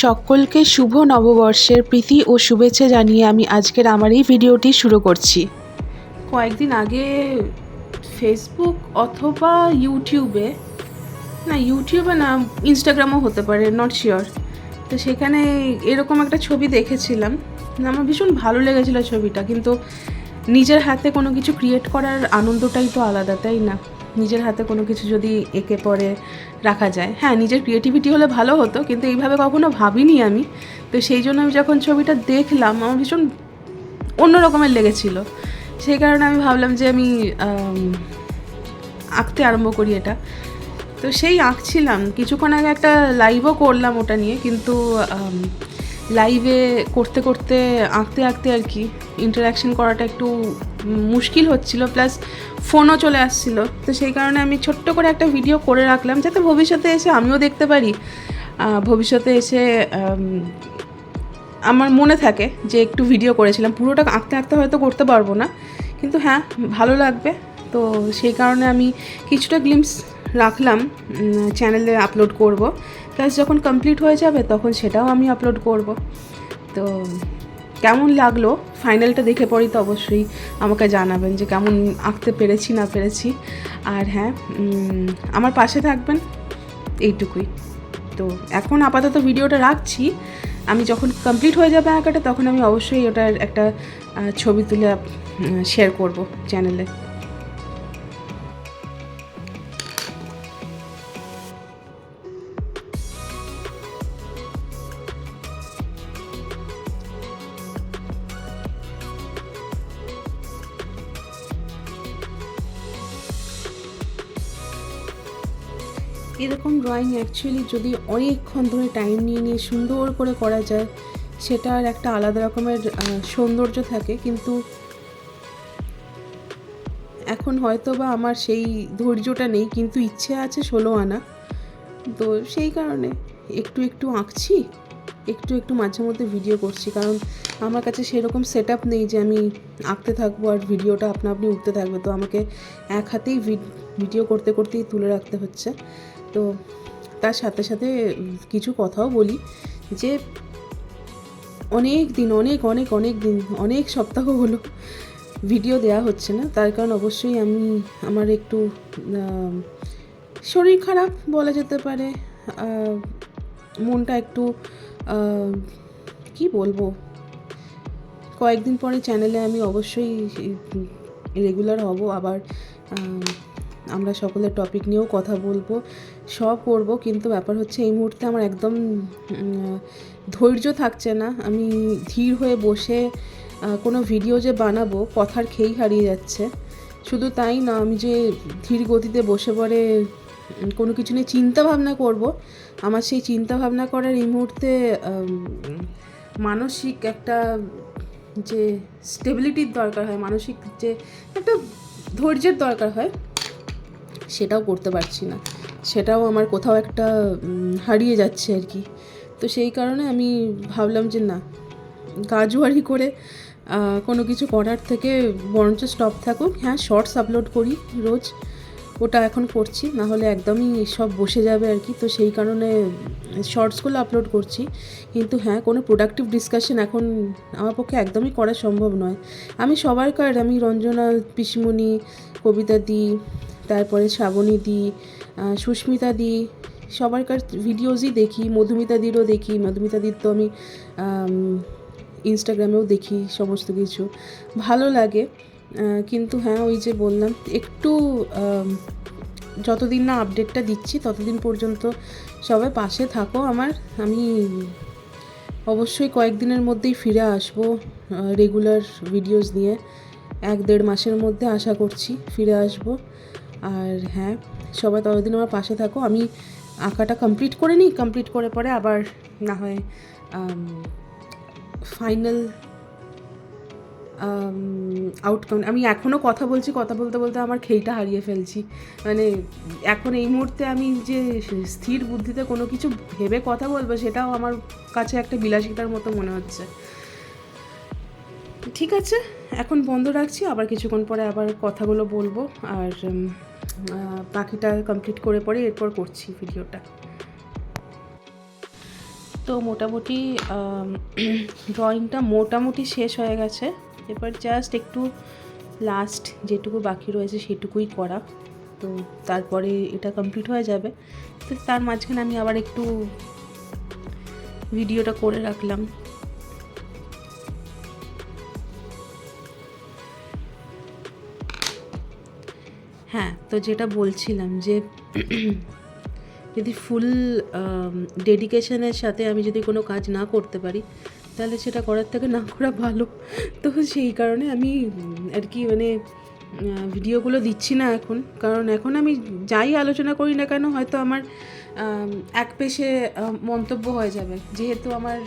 সকলকে শুভ নববর্ষের প্রীতি ও শুভেচ্ছা জানিয়ে আমি আজকের আমার এই ভিডিওটি শুরু করছি। কয়েকদিন আগে ফেসবুক অথবা ইউটিউবে না ইউটিউবে না ইনস্টাগ্রামও হতে পারে নট শিওর তো সেখানে এরকম একটা ছবি দেখেছিলাম, আমার ভীষণ ভালো লেগেছিলো ছবিটা, কিন্তু নিজের হাতে কোনো কিছু ক্রিয়েট করার আনন্দটাই তো আলাদা, তাই না? নিজের হাতে কোনো কিছু যদি এঁকে পরে রাখা যায়। হ্যাঁ নিজের ক্রিয়েটিভিটি হলে ভালো হতো, কিন্তু এইভাবে কখনো ভাবিনি আমি। তো সেই জন্য আমি যখন ছবিটা দেখলাম, আমার ভীষণ অন্য রকমের লেগেছিল। সেই কারণে আমি ভাবলাম যে আমি আঁকতে আরম্ভ করি এটা। তো সেই আঁকছিলাম। কিছুক্ষণ আগে একটা লাইভও করলাম ওটা নিয়ে, কিন্তু লাইভে করতে করতে আঁকতে আঁকতে আর কি ইন্টারাকশন করাটা একটু মুশকিল হচ্ছিল প্লাস ফোনও চলে আসছিল। তো সেই কারণে আমি ছোট্ট করে একটা ভিডিও করে রাখলাম, যাতে ভবিষ্যতে এসে আমিও দেখতে পারি। ভবিষ্যতে এসে আমার মনে থাকে যে একটু ভিডিও করেছিলাম। পুরোটা আঁকতে আঁকতে হয়তো করতে পারব না, কিন্তু হ্যাঁ ভালো লাগবে। তো সেই কারণে আমি কিছুটা গ্লিমস রাখলাম চ্যানেলে আপলোড করব। প্লাস যখন কমপ্লিট হয়ে যাবে, তখন সেটাও আমি আপলোড করব। তো কেমন লাগল? ফাইনালটা দেখে পরেই তো অবশ্যই আমাকে জানাবেন যে কেমন আঁকতে পেরেছি, না পেরেছি। আর হ্যাঁ আমার পাশে থাকবেন এইটুকুই। তো এখন আপাতত ভিডিওটা রাখছি। আমি যখন কমপ্লিট হয়ে যাবে আঁকাটা, তখন আমি অবশ্যই ওটার একটা ছবি তুলে শেয়ার করব চ্যানেলে এরকম ড্রয়িং অ্যাকচুয়ালি যদি অনেকক্ষণ ধরে টাইম নিয়ে নিয়ে সুন্দর করে করা যায় সেটার একটা আলাদা রকমের সৌন্দর্য থাকে। কিন্তু এখন হয়তো বা আমার সেই ধৈর্যটা নেই, কিন্তু ইচ্ছে আছে ষোলো আনা। তো সেই কারণে একটু একটু আঁকছি। একটু একটু মাঝে মধ্যে ভিডিও করছি। কারণ আমার কাছে সেরকম সেট আপ নেই যে আমি আঁকতে থাকব আর ভিডিওটা আপনা আপনি উঠতে থাকবে। তো আমাকে এক হাতেই ভিডিও করতে করতেই তুলে রাখতে হচ্ছে। তো তার সাথে সাথে কিছু কথাও বলি যে, অনেক দিন, অনেক অনেক অনেক দিন, অনেক সপ্তাহ হলো ভিডিও দেওয়া হচ্ছে না। তার কারণ অবশ্যই আমি আমার একটু শরীর খারাপ বলা যেতে পারে। মনটা একটু কি বলব? কয়েকদিন পরে চ্যানেলে আমি অবশ্যই রেগুলার হব। আবার আমরা সকলের টপিক নিয়েও কথা বলব, সব করব। কিন্তু ব্যাপার হচ্ছে, এই মুহূর্তে আমার একদম ধৈর্য থাকছে না। আমি ধীর হয়ে বসে কোনো ভিডিও যে বানাবো, কথার খেই হারিয়ে যাচ্ছে। শুধু তাই না, আমি যে ধীর গতিতে বসে পড়ে কোনো কিছু নিয়ে চিন্তা ভাবনা করব। আমার সেই চিন্তা ভাবনা করার এই মুহূর্তে মানসিক একটা যে স্টেবিলিটির দরকার হয়, মানসিক যে একটা ধৈর্যের দরকার হয়, সেটাও করতে পারছি না। সেটাও আমার কোথাও একটা হারিয়ে যাচ্ছে আর কি। তো সেই কারণে আমি ভাবলাম যে না, গাজুয়ারি করে কোনো কিছু করার থেকে বরঞ্চ স্টপ থাকুক। হ্যাঁ শর্টস আপলোড করি রোজ। ওটা এখন করছি না হলে একদমই সব বসে যাবে আর কি। তো সেই কারণে শর্টসগুলো আপলোড করছি। কিন্তু হ্যাঁ কোনো প্রোডাক্টিভ ডিসকাশন এখন আমার পক্ষে একদমই করা সম্ভব নয়। আমি সবার কার আমি রঞ্জনা, পিসমণি, কবিতা দি, তারপরে শ্রাবণী দি সুস্মিতা দি, সবার কার ভিডিওজই দেখি, মধুমিতা দিরও দেখি, মধুমিতা দির তো আমি ইনস্টাগ্রামেও দেখি সমস্ত কিছু। ভালো লাগে। কিন্তু হ্যাঁ ওই যে বললাম, একটু যতদিন না আপডেটটা দিচ্ছি, ততদিন পর্যন্ত সবাই পাশে থাকো আমার। আমি অবশ্যই কয়েকদিনের মধ্যেই ফিরে আসব রেগুলার ভিডিওস নিয়ে। এক দেড় মাসের মধ্যে আশা করছি ফিরে আসব। আর হ্যাঁ সবাই ততদিন আমার পাশে থাকো। আমি আঁকাটা কমপ্লিট করে নিই কমপ্লিট করে পরে আবার না হয় ফাইনাল আউটকাম আমি এখনও কথা বলছি, কথা বলতে বলতে আমার খেইটা হারিয়ে ফেলছি। মানে এখন এই মুহূর্তে আমি যে স্থির বুদ্ধিতে কোনো কিছু ভেবে কথা বলব, সেটাও আমার কাছে একটা বিলাসিতার মতো মনে হচ্ছে। ঠিক আছে, এখন বন্ধ রাখছি, আবার কিছুক্ষণ পরে আবার কথাগুলো বলব, আর বাকিটা কমপ্লিট করে পরে এরপর করছি ভিডিওটা তো মোটামুটি ড্রয়িংটা মোটামুটি শেষ হয়ে গেছে। এবার জাস্ট একটু লাস্ট যেটুকু বাকি রয়েছে সেটুকুই করা। তো তারপরে এটা কমপ্লিট হয়ে যাবে। তো তার মাঝখানে আমি আবার একটু ভিডিওটা করে রাখলাম। হ্যাঁ তো যেটা বলছিলাম যে যদি ফুল ডেডিকেশনের সাথে আমি যদি কোনো কাজ না করতে পারি তাহলে সেটা করার থেকে না করা ভালো। তো সেই কারণে আমি আর কি মানে ভিডিওগুলো দিচ্ছি না এখন। কারণ এখন আমি যাই আলোচনা করি না কেন হয়তো আমার এক পেশে মন্তব্য হয়ে যাবে। যেহেতু আমার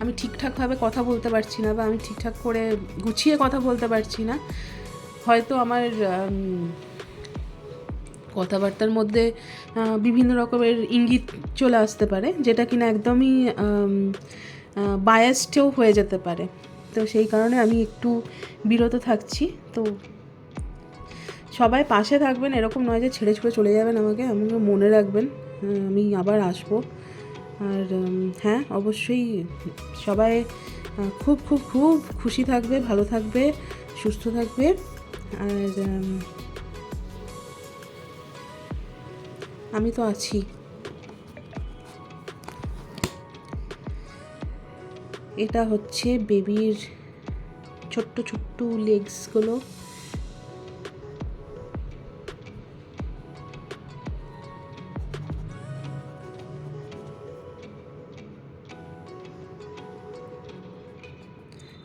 আমি ঠিকঠাকভাবে কথা বলতে পারছি না বা আমি ঠিকঠাক করে গুছিয়ে কথা বলতে পারছি না, হয়তো আমার কথাবার্তার মধ্যে বিভিন্ন রকমের ইঙ্গিত চলে আসতে পারে, যেটা কিনা একদমই বায়াসডেও হয়ে যেতে পারে। তো সেই কারণে আমি একটু বিরত থাকছি। তো সবাই পাশে থাকবেন, এরকম নয় যে ছেড়ে ছুড়ে চলে যাবেন আমাকে আমাকে মনে রাখবেন আমি আবার আসব। আর হ্যাঁ অবশ্যই সবাই খুব খুব খুব খুশি থাকবে, ভালো থাকবে, সুস্থ থাকবে। আর আমি তো আছি। এটা হচ্ছে বেবির ছোট্ট ছোট্ট লেগসগুলো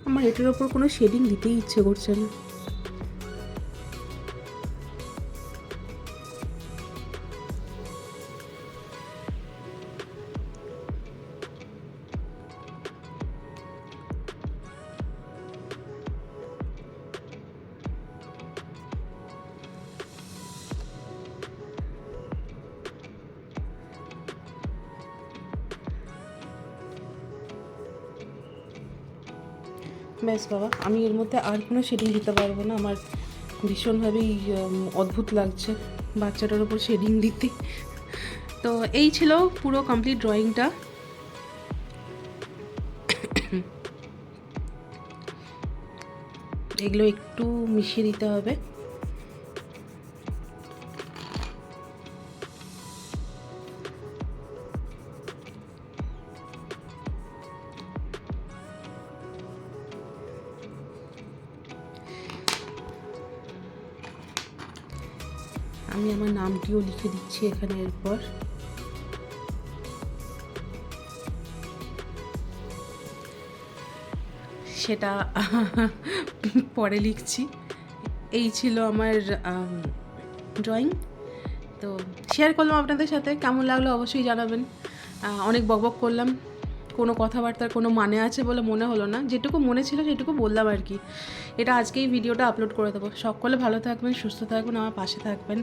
আমার এটার ওপর কোনো শেডিং দিতেই ইচ্ছে করছে না। ব্যাস বাবা আমি এর মধ্যে আর কোনো শেডিং দিতে পারব না। আমার ভীষণভাবেই অদ্ভুত লাগছে বাচ্চাটার ওপর শেডিং দিতে। তো এই ছিল পুরো কমপ্লিট ড্রয়িংটা এগুলো একটু মিশিয়ে দিতে হবে। আমি আমার নামটিও লিখে দিচ্ছি এখানে এরপর। সেটা পরে লিখছি। এই ছিল আমার ড্রয়িং তো শেয়ার করলাম আপনাদের সাথে। কেমন লাগল অবশ্যই জানাবেন। অনেক বকবক করলাম। কোনো কথাবার্তার কোনো মানে আছে বলে মনে হলো না। যেটুকু মনে ছিল সেটুকু বললাম আর কি। এটা আজকেই ভিডিওটা আপলোড করে দেবো। সকলে ভালো থাকবেন, সুস্থ থাকবেন, আমার পাশে থাকবেন।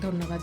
ধন্যবাদ।